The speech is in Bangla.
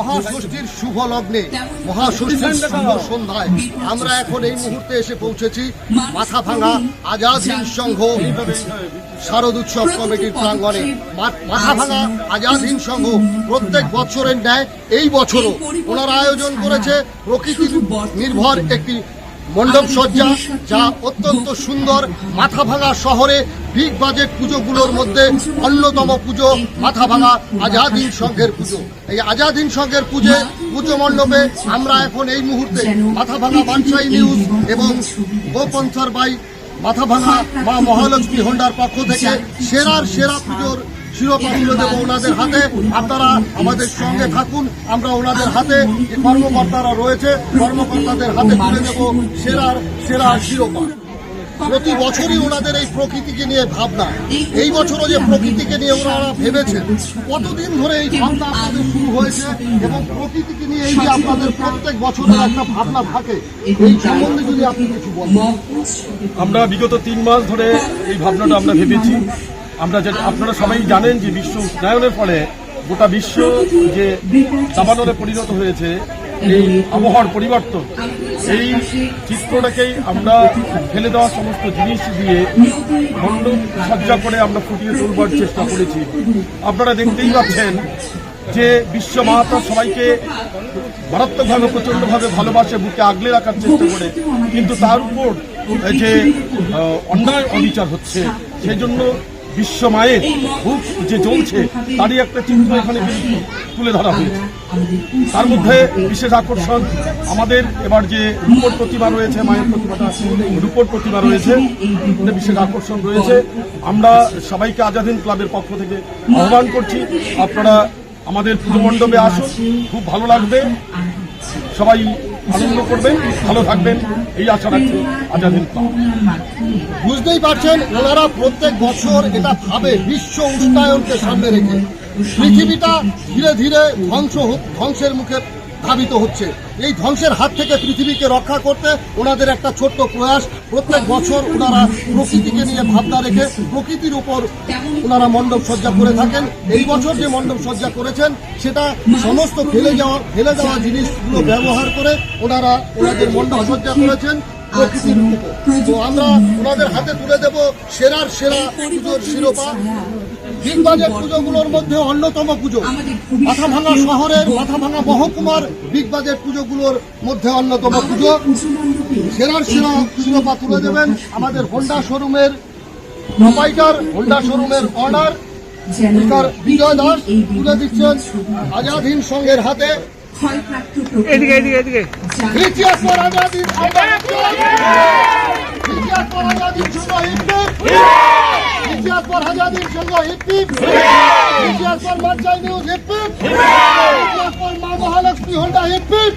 মহাষষ্ঠীর শুভ লগ্নে মহাষষ্ঠীর শুভ সন্ধ্যায় আমরা এখন এই মুহূর্তে এসে পৌঁছেছি মাথা ভাঙা আজাদ হিন্দ সংঘ শারদ উৎসব কমিটির প্রাঙ্গণে। মাথা ভাঙা আজাদ হিন্দ সংঘ প্রত্যেক বছরের ন্যায় এই বছরও ওনারা আয়োজন করেছে প্রকৃতি নির্ভর একটি মণ্ডপ সজ্জা যা অত্যন্ত সুন্দর মাথা ভাঙা শহরে বিগ বাজেট পুজোগুলোর মধ্যে অন্যতম পুজো মাথা ভাঙা আজাদিন সংঘের পুজো। এই আজাদিন সংঘের পুজো পুজো মণ্ডপে আমরা এখন এই মুহূর্তে মাথা ভাঙা বাঞ্ছাই নিউজ এবং গোপন্থর বাই মাথা ভাঙা মা মহালক্ষ্মী হোন্ডার পক্ষ থেকে সেরার সেরা পুজোর শিরোপা তুলে দেবো ওনাদের হাতে আপনারা আমাদের সঙ্গে থাকুন আমরা ওনাদের হাতে কর্মকর্তারা রয়েছে কর্মকর্তাদের হাতে তুলে দেবো সেরার সেরা শিরোপা। প্রতি বছরই ওনাদের এই প্রকৃতিকে নিয়ে ভাবনা। এই বছরও যে প্রকৃতিকে নিয়ে ওনারা ভেবেছেন কতদিন ধরে এই ভাবনা আপনাদের শুরু হয়েছে এবং প্রকৃতিকে নিয়ে এই যে আপনাদের প্রত্যেক বছরের একটা ভাবনা থাকে এই সম্বন্ধে যদি আপনি কিছু বলেন। আমরা বিগত তিন মাস ধরে এই ভাবনাটা আমরা ভেবেছি। আমরা যে আপনারা সবাই জানেন যে বিশ্ব উষ্ণায়নের ফলে গোটা বিশ্ব যে দাবানলে পরিণত হয়েছে, এই আবহাওয়ার পরিবর্তন, এই চিত্রটাকেই আমরা ফেলে দেওয়া সমস্ত জিনিস দিয়ে মণ্ডপ সজ্জা করে আমরা ফুটিয়ে তুলবার চেষ্টা করেছি। আপনারা দেখতেই পাচ্ছেন যে বিশ্ব মাহাত্মা সবাইকে মারাত্মকভাবে প্রচন্ডভাবে ভালোবাসে, বুকে আগলে রাখার চেষ্টা করে। কিন্তু তার উপর যে অন্যায় অবিচার হচ্ছে, সেই জন্য বিশ্ব মায়ের বুক যে জ্বলছে, তারই একটা চিত্র এখানে তুলে ধরা হয়েছে। তার মধ্যে বিশেষ আকর্ষণ আমাদের এবার যে রূপর প্রতিমা রয়েছে, মায়ের প্রতিমাটা, রূপর প্রতিমা রয়েছে বিশেষ আকর্ষণ রয়েছে। আমরা সবাইকে আজাদিন ক্লাবের পক্ষ থেকে আহ্বান করছি, আপনারা আমাদের পুজো মণ্ডপে আসুন, খুব ভালো লাগবে। সবাই আনন্দ করবেন, ভালো থাকবেন, এই আশা রাখছি আজাদিন বুঝতেই পারছেন, ওনারা প্রত্যেক বছর এটা ভাবে বিশ্ব উষ্ণায়নকে সামনে রেখে। পৃথিবীটা ধীরে ধীরে ধ্বংস ধ্বংসের মুখে ধাবিত হচ্ছে। এই ধ্বংসের হাত থেকে পৃথিবীকে রক্ষা করতে ওনাদের একটা ছোট্ট প্রয়াস। প্রত্যেক বছর ওনারা প্রকৃতিকে নিয়ে ভাবনা রেখে প্রকৃতির উপর ওনারা মণ্ডপ সজ্জা করে থাকেন। এই বছর যে মণ্ডপ সজ্জা করেছেন, সেটা সমস্ত ফেলে যাওয়া ফেলে যাওয়া জিনিসগুলো ব্যবহার করে ওনারা ওনাদের মণ্ডপ সজ্জা করেছেন। প্রকৃতির তো আমরা ওনাদের হাতে তুলে দেব সেরার সেরা পুজোর শিরোপা। বিগ বাজেট পুজোগুলোর মধ্যে অন্যতম পুজো। মাথাভাঙা শহরের মাথাভাঙা মহকুমার বিগ বাজেট পুজোগুলোর মধ্যে অন্যতম পুজো। সেরার সেরা শিরোপা তুলে দেবেন আমাদের হোন্ডা শোরুমের প্রোপাইটার হোন্ডা শোরুমের স্পিকার বিজয় দাস তুলে দিচ্ছেন আজাদ হিন্দ সংঘের হাতে। এদিকে এদিকে এদিকে। ইতিহাস পর আজাদির ইতিহাস পর আজাদির সঙ্গ হিপ্পিপ ইতিহাস পর আজাদির সঙ্গ হিপ্পিপ ইতিহাস পর মার্চাই নিউজ হিপ্পিপ ইতিহাস পর মা মহালক্ষ্মী হোন্ডা হিপ্পিপ